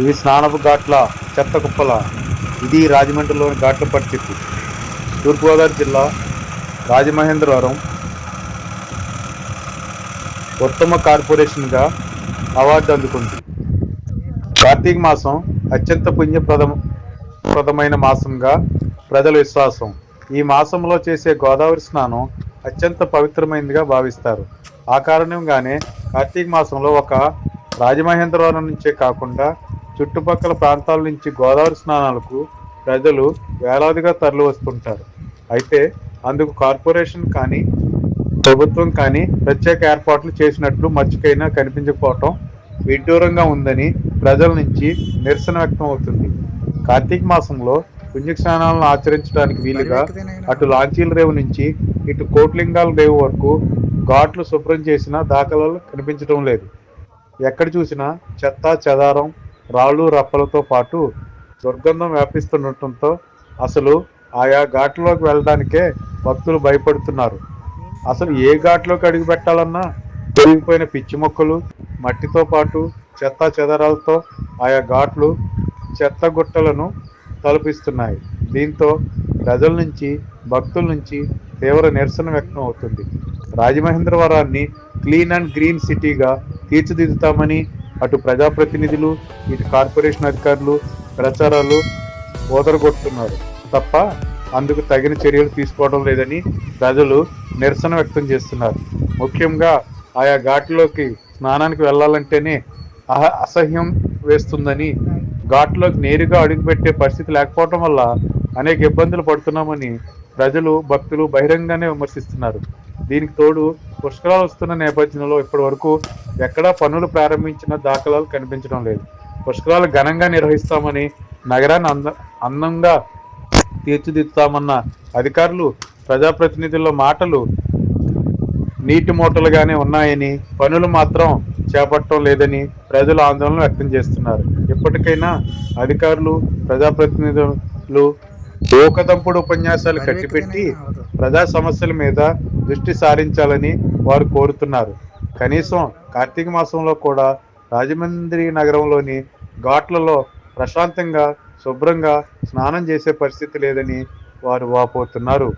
ఇవి స్నానపు ఘాట్ల చెత్త కుప్పల ఇది రాజమండ్రిలోని ఘాట్ల పరిస్థితి. తూర్పుగోదావరి జిల్లా రాజమహేంద్రవరం ఉత్తమ కార్పొరేషన్గా అవార్డు అందుకుంది. కార్తీక మాసం అత్యంత పుణ్యప్రదం ప్రదమైన మాసంగా ప్రజల విశ్వాసం. ఈ మాసంలో చేసే గోదావరి స్నానం అత్యంత పవిత్రమైనదిగా భావిస్తారు. ఆ కారణంగానే కార్తీక మాసంలో ఒక రాజమహేంద్రవరం నుంచే కాకుండా చుట్టుపక్కల ప్రాంతాల నుంచి గోదావరి స్నానాలకు ప్రజలు వేలాదిగా తరలి వస్తుంటారు. అయితే అందుకు కార్పొరేషన్ కానీ ప్రభుత్వం కానీ ప్రత్యేక ఏర్పాట్లు చేసినట్లు మర్చికైనా కనిపించకపోవటం విడ్డూరంగా ఉందని ప్రజల నుంచి నిరసన వ్యక్తం అవుతుంది. కార్తీక మాసంలో పుణ్యస్నానాలను ఆచరించడానికి వీలుగా అటు లాంచీల రేవు నుంచి ఇటు కోట్లింగాల రేవు వరకు ఘాట్లు శుభ్రం చేసిన దాఖలాలు కనిపించడం లేదు. ఎక్కడ చూసినా చెత్త చెదారం రాళ్ళు రప్పలతో పాటు దుర్గంధం వ్యాపిస్తుండటంతో అసలు ఆయా ఘాట్లోకి వెళ్ళడానికే భక్తులు భయపడుతున్నారు. అసలు ఏ ఘాట్లోకి అడుగు పెట్టాలన్నా పెరిగిపోయిన పిచ్చి మొక్కలు మట్టితో పాటు చెత్త చెదరాలతో ఆయా ఘాట్లు చెత్త గుట్టలను తలపిస్తున్నాయి. దీంతో ప్రజల నుంచి భక్తుల నుంచి తీవ్ర నిరసన వ్యక్తం అవుతుంది. రాజమహేంద్రవరాన్ని క్లీన్ అండ్ గ్రీన్ సిటీగా తీర్చిదిద్దుతామని అటు ప్రజాప్రతినిధులు ఇటు కార్పొరేషన్ అధికారులు ప్రచారాలు ఓదరగొడుతున్నారు. తప్ప అందుకు తగిన చర్యలు తీసుకోవడం లేదని ప్రజలు నిరసన వ్యక్తం చేస్తున్నారు. ముఖ్యంగా ఆయా ఘాట్లోకి స్నానానికి వెళ్ళాలంటేనే అహ అసహ్యం వేస్తుందని ఘాట్లోకి నేరుగా అడుగుపెట్టే పరిస్థితి లేకపోవడం వల్ల అనేక ఇబ్బందులు పడుతున్నామని ప్రజలు భక్తులు బహిరంగంగానే విమర్శిస్తున్నారు. దీనికి తోడు పుష్కరాలు వస్తున్న నేపథ్యంలో ఇప్పటి వరకు ఎక్కడా పనులు ప్రారంభించిన దాఖలాలు కనిపించడం లేదు. పుష్కరాలు ఘనంగా నిర్వహిస్తామని నగరాన్ని అంద అందంగా తీర్చిదిద్దుతామన్న అధికారులు ప్రజాప్రతినిధుల మాటలు నీటి మూటలుగానే ఉన్నాయని పనులు మాత్రం చేపట్టడం లేదని ప్రజలు ఆందోళన వ్యక్తం చేస్తున్నారు. ఇప్పటికైనా అధికారులు ప్రజాప్రతినిధులు లోకదంపుడు ఉపన్యాసాలు కట్టిపెట్టి ప్రజా సమస్యల మీద దృష్టి సారించాలని వారు కోరుతున్నారు. కనీసం కార్తీక మాసంలో కూడా రాజమండ్రి నగరంలోని ఘాట్లలో ప్రశాంతంగా శుభ్రంగా స్నానం చేసే పరిస్థితి లేదని వారు వాపోతున్నారు.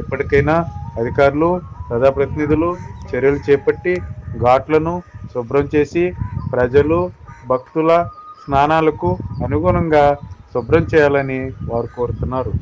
ఇప్పటికైనా అధికారులు ప్రజాప్రతినిధులు చర్యలు చేపట్టి ఘాట్లను శుభ్రం చేసి ప్రజలు భక్తుల స్నానాలకు అనుగుణంగా శుభ్రం చేయాలని వారు కోరుతున్నారు.